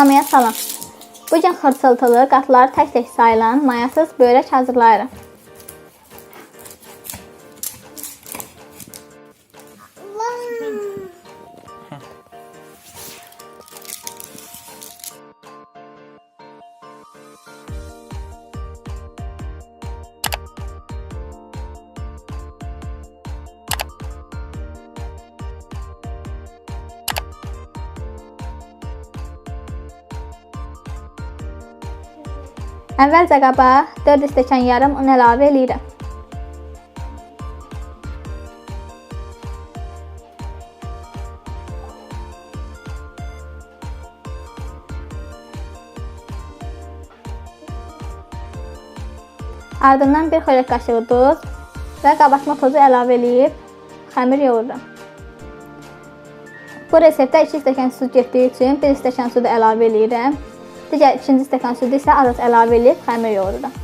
Hamıya salam. Bu gün xırçıltılı, qatları tək-tək sayılan mayasız börək hazırlayırıq. Əvvəlcə qaba 4 stəkan yarım un əlavə eləyirəm. Ardından 1 xörək qaşığı duz və qabartma tozu əlavə eləyib xəmir yoğururam. Bu reseptdə 2 stəkan su getdiyi üçün 1 stəkan su da əlavə eləyirəm. Digər ikinci stəkan südü isə az-az əlavə edib xəmir yoğururam.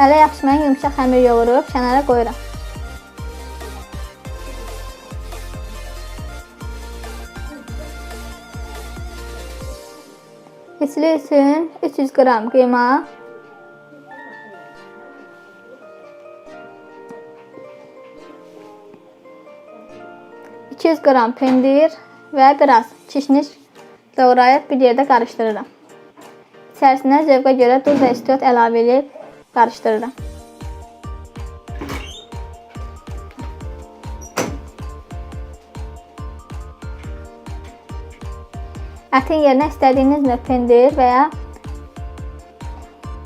Ələ yapışmayan yumşaq xəmir yoğurub kənara qoyuram. Kesili üçün 300 qram qıyma, ...200 qram pendir və biraz kişniş doğrayıb bir yerdə qarışdırıram. İçərisinə zövqə görə duz və istiot əlavə edib qarışdırıram. Ətin yerinə istədiyiniz növ pendir və ya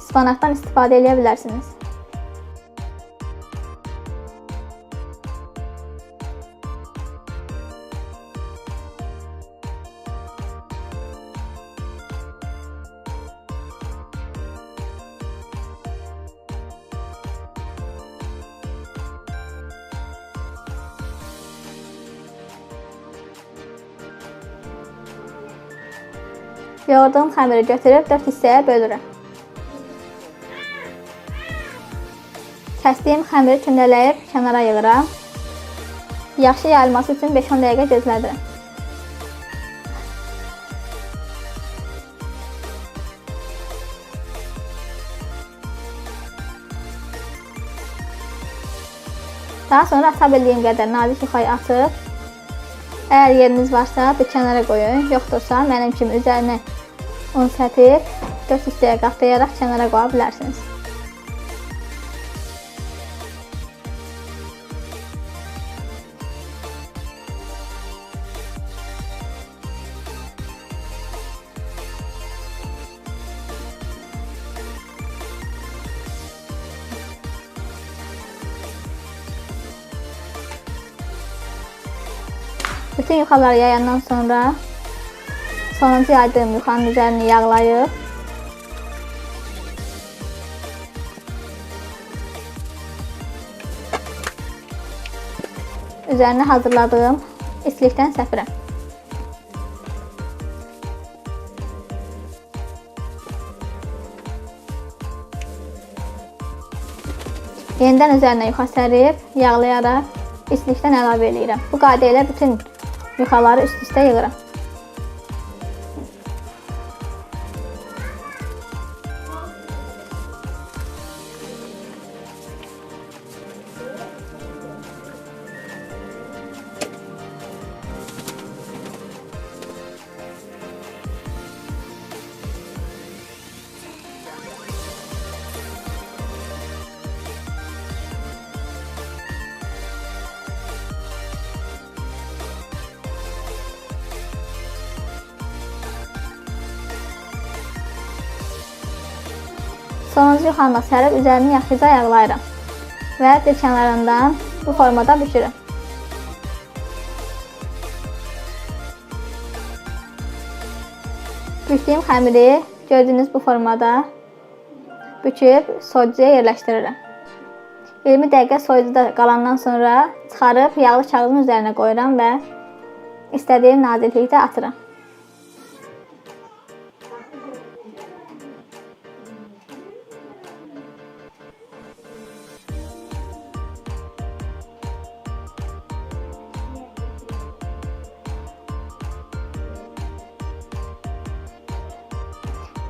spanaqdan istifadə edə bilərsiniz. Yoğurduğum xəmiri götürüb 4 hissəyə bölürəm. Kəsdiyim xəmiri kündələyib kənara yığıram. Yaxşı yayılması üçün 5-10 dəqiqə gözlədirəm. Daha sonra ata bildiyim qədər nazik yuxayı açıb Əgər yeriniz varsa, bir kənara qoyun. Yoxdursa, mənim kimi üzərinə un səpib 4 hissəyə qatlayaraq kənara qoya bilərsiniz. Bütün yuxaları yayandan sonra sonuncu yaydığım yuxanın üzərini yağlayıb üzərinə hazırladığım islikdən səpirəm. Yenidən üzərinə yuxa sərib, yağlayaraq islikdən əlavə edirəm. Bu qayda bütün yuxaları üst-üstə yığıram. Sonuncu yuxanı sərib üzərini yaxşıca yağlayıram və bir bu formada bükürəm. Bükdüyüm xəmiri gördüyünüz bu formada büküb soyucuya yerləşdirirəm. 20 dəqiqə soyucuda qalandan sonra çıxarıb yağlı kağızın üzərinə qoyuram və istədiyim nazik atıram.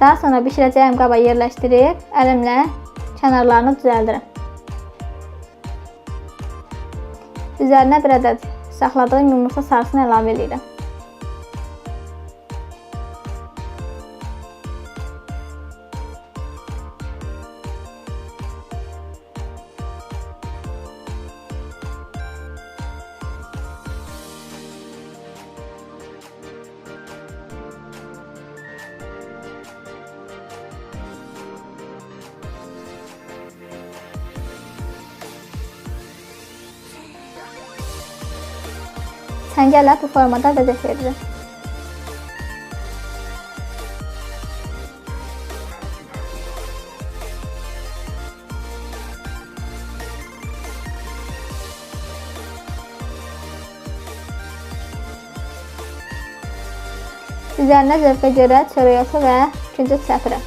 Daha sonra bişirəcəyim qaba yerləşdirib əlimlə kənarlarını düzəldirəm. Üzərinə bir ədəd saxladığım yumurta sarısını əlavə edirəm. Çəngəllə bu formada vəzət verirəm. Üzərinə zövqə görə çörək otu və küncüt səpirəm.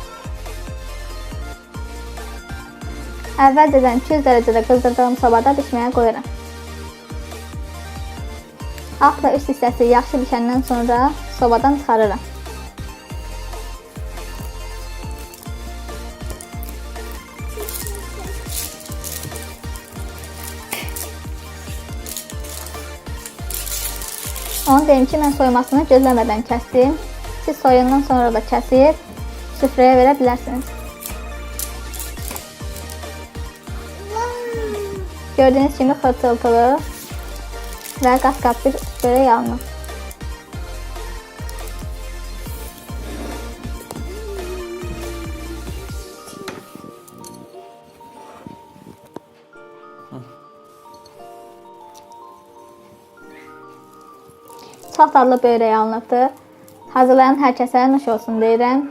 Əvvəlcədən 200 dərəcədə qızdırdığım sobada bişməyə qoyuram. Alt və üst hissəsi yaxşı bişəndən sonra sobadan çıxarıram. Onu deyim ki, mən soymasını gözləmədən kəsdim. Siz soyundan sonra da kəsib süfrəyə verə bilərsiniz. Gördüyünüz kimi xırtıltılı və qat-qat bir çörək alınır. Çox dadlı böyrək alınıbdır. Hazırlayan hər kəsə nuş olsun deyirəm.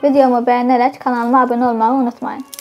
Videomu bəyənərək kanalıma abunə olmağı unutmayın.